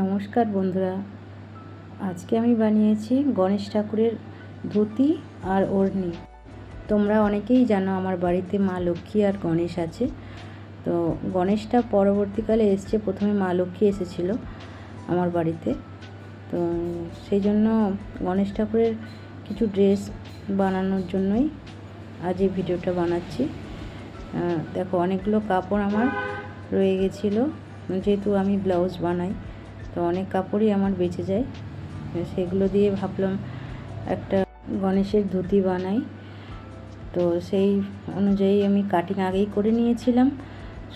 নমস্কার বন্ধুরা। আজকে আমি বানিয়েছি গণেশ ঠাকুরের ধুতি আর ওড়নি। তোমরা অনেকেই জানো আমার বাড়িতে মা লক্ষ্মী আর গণেশ আছে। তো গণেশটা পরবর্তীকালে এসছে, প্রথমে মা লক্ষ্মী এসেছিল আমার বাড়িতে। তো সেই জন্য গণেশ ঠাকুরের কিছু ড্রেস বানানোর জন্যই আজ এই ভিডিওটা বানাচ্ছি। দেখো অনেকগুলো কাপড় আমার রয়ে গেছিল। যেহেতু আমি ব্লাউজ বানাই তো অনেক কাপড়ই আমার বেঁচে যায়। সেগুলো দিয়ে ভাবলাম একটা গণেশের ধুতি বানাই। তো সেই অনুযায়ী আমি কাটিং আগেই করে নিয়েছিলাম।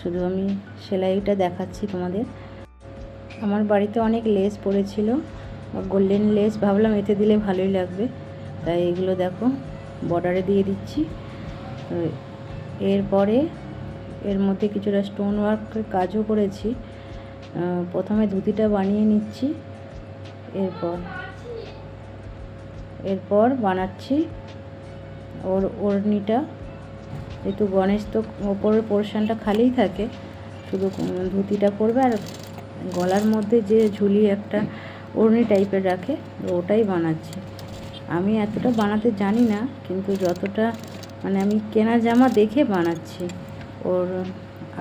শুধু আমি সেলাইটা দেখাচ্ছি তোমাদের। আমার বাড়িতে অনেক লেস পড়েছিল। গোল্ডেন লেস ভাবলাম এতে দিলে ভালোই লাগবে। তাই এগুলো দেখো বর্ডারে দিয়ে দিচ্ছি। এরপরে এর মধ্যে কিছুটা স্টোন ওয়ার্কের কাজও করেছি। প্রথমে ধুতিটা বানিয়ে নিচ্ছি। এরপর এরপর বানাচ্ছি ওর ওড়নিটা। যেহেতু গণেশ তো ওপরের পোর্শনটা খালিই থাকে, শুধু ধুতিটা করবে আর গলার মধ্যে যে ঝুলি একটা ওড়নি টাইপের রাখে, ওটাই বানাচ্ছি। আমি এতটা বানাতে জানি না, কিন্তু যতটা মানে আমি কেনা জামা দেখে বানাচ্ছি। ওর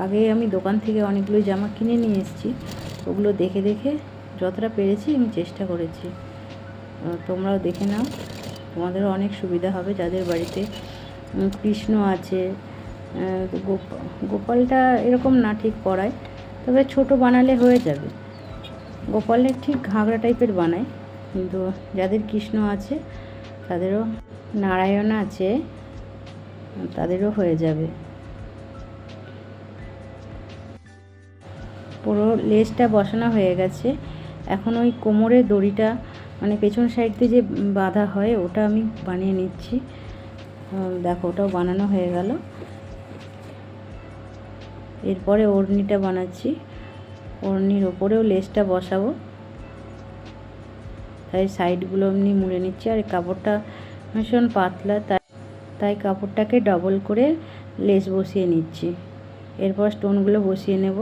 আগে আমি দোকান থেকে অনেকগুলো জামা কিনে নিয়ে এসেছি। ওগুলো দেখে দেখে যতটা পেরেছি আমি চেষ্টা করেছি। তোমরাও দেখে নাও। তোমাদেরও অনেক সুবিধা হবে যাদের বাড়িতে কৃষ্ণ আছে গোপালটা এরকম না ঠিক পড়ায়, তবে ছোট বানালে হয়ে যাবে। গোপালের ঠিক ঘাগরা টাইপের বানায়, কিন্তু যাদের কৃষ্ণ আছে, তাদেরও নারায়ণ আছে, তাদেরও হয়ে যাবে। পুরো লেসটা বসানো হয়ে গেছে। এখন ওই কোমরের দড়িটা মানে পেছন সাইড দিয়ে যে বাঁধা হয়, ওটা আমি বানিয়ে নিচ্ছি। দেখো, ওটাও বানানো হয়ে গেল। এরপরে ওড়নিটা বানাচ্ছি। ওড়নির ওপরেও লেসটা বসাবো। তাই সাইডগুলো এমনি মুড়ে নিচ্ছি। আর কাপড়টা ভীষণ পাতলা, তাই তাই কাপড়টাকে ডবল করে লেস বসিয়ে নিচ্ছি। এরপর স্টোনগুলো বসিয়ে নেব।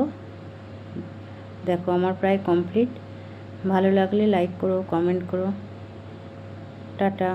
দেখো আমার প্রায় কমপ্লিট ভালো লাগলে লাইক করো কমেন্ট করো। টাটা।